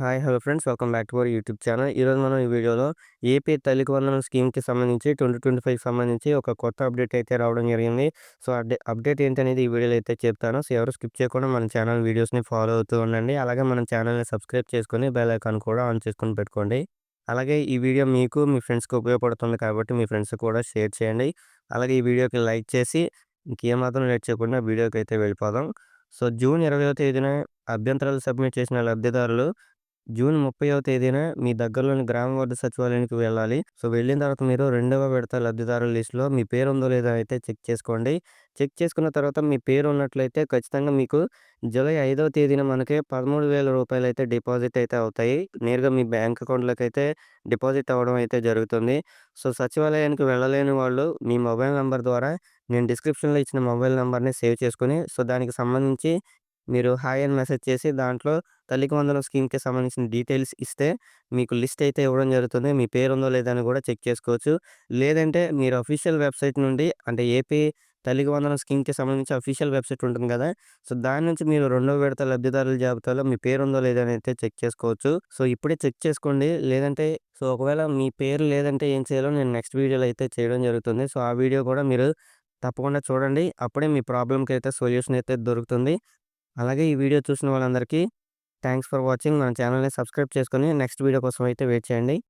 Hi hello friends. Welcome back to our YouTube channel. ఈరోజు మనం ఈ వీడియోలో ఏపీ తల్లికి వందనం స్కీమ్కి సంబంధించి ట్వంటీ ట్వంటీ ఫైవ్ సంబంధించి ఒక కొత్త అప్డేట్ అయితే రావడం జరిగింది. సో అప్డే అప్డేట్ ఏంటనేది ఈ వీడియోలో అయితే చెప్తాను. సో ఎవరు స్కిప్ చేయకుండా మన ఛానల్ వీడియోస్ని ఫాలో అవుతూ ఉండండి. అలాగే మన ఛానల్ని సబ్స్క్రైబ్ చేసుకొని బెల్ ఐకాన్ కూడా ఆన్ చేసుకొని పెట్టుకోండి. అలాగే ఈ వీడియో మీకు మీ ఫ్రెండ్స్కి ఉపయోగపడుతుంది కాబట్టి మీ ఫ్రెండ్స్ కూడా షేర్ చేయండి. అలాగే ఈ వీడియోకి లైక్ చేసి ఇంకేమాత్రం లేట్ చేయకుండా వీడియోకి అయితే వెళ్ళిపోదాం. సో జూన్ ఇరవై తేదీన అభ్యంతరాలు సబ్మిట్ చేసిన లబ్ధిదారులు జూన్ ముప్పైవ తేదీన మీ దగ్గరలోని గ్రామ వార్డు సచివాలయానికి వెళ్ళాలి. సో వెళ్ళిన తర్వాత మీరు రెండవ విడత లబ్ధిదారుల లిస్ట్లో మీ పేరు ఉందో లేదో అయితే చెక్ చేసుకోండి. చెక్ చేసుకున్న తర్వాత మీ పేరు ఉన్నట్లయితే ఖచ్చితంగా మీకు జూలై ఐదవ తేదీన మనకి పదమూడు వేల రూపాయలు అయితే డిపాజిట్ అయితే అవుతాయి. నేరుగా మీ బ్యాంక్ అకౌంట్లోకి అయితే డిపాజిట్ అవ్వడం అయితే జరుగుతుంది. సో సచివాలయానికి వెళ్ళలేని వాళ్ళు మీ మొబైల్ నెంబర్ ద్వారా నేను డిస్క్రిప్షన్లో ఇచ్చిన మొబైల్ నెంబర్ని సేవ్ చేసుకుని సో దానికి సంబంధించి మీరు హాయ్ అని మెసేజ్ చేసి దాంట్లో తల్లికి వందనం స్కీమ్కి సంబంధించిన డీటెయిల్స్ ఇస్తే మీకు లిస్ట్ అయితే ఇవ్వడం జరుగుతుంది. మీ పేరు ఉందో లేదని కూడా చెక్ చేసుకోవచ్చు. లేదంటే మీరు అఫీషియల్ వెబ్సైట్ నుండి అంటే ఏపీ తల్లికి వందనం స్కీమ్కి సంబంధించి అఫీషియల్ వెబ్సైట్ ఉంటుంది కదా సో దాని నుంచి మీరు రెండో విడత లబ్ధిదారుల జాబితాలో మీ పేరు ఉందో లేదని అయితే చెక్ చేసుకోవచ్చు. సో ఇప్పుడే చెక్ చేసుకోండి. లేదంటే సో ఒకవేళ మీ పేరు లేదంటే ఏం చేయాలో నేను నెక్స్ట్ వీడియోలో అయితే చేయడం జరుగుతుంది. సో ఆ వీడియో కూడా మీరు తప్పకుండా చూడండి. అప్పుడే మీ ప్రాబ్లంకి అయితే సొల్యూషన్ అయితే దొరుకుతుంది. అలాగే ఈ వీడియో చూసిన వాళ్ళందరికీ థ్యాంక్స్ ఫర్ వాచింగ్. మన ఛానల్ని సబ్స్క్రైబ్ చేసుకొని నెక్స్ట్ వీడియో కోసం అయితే వెయిట్ చేయండి.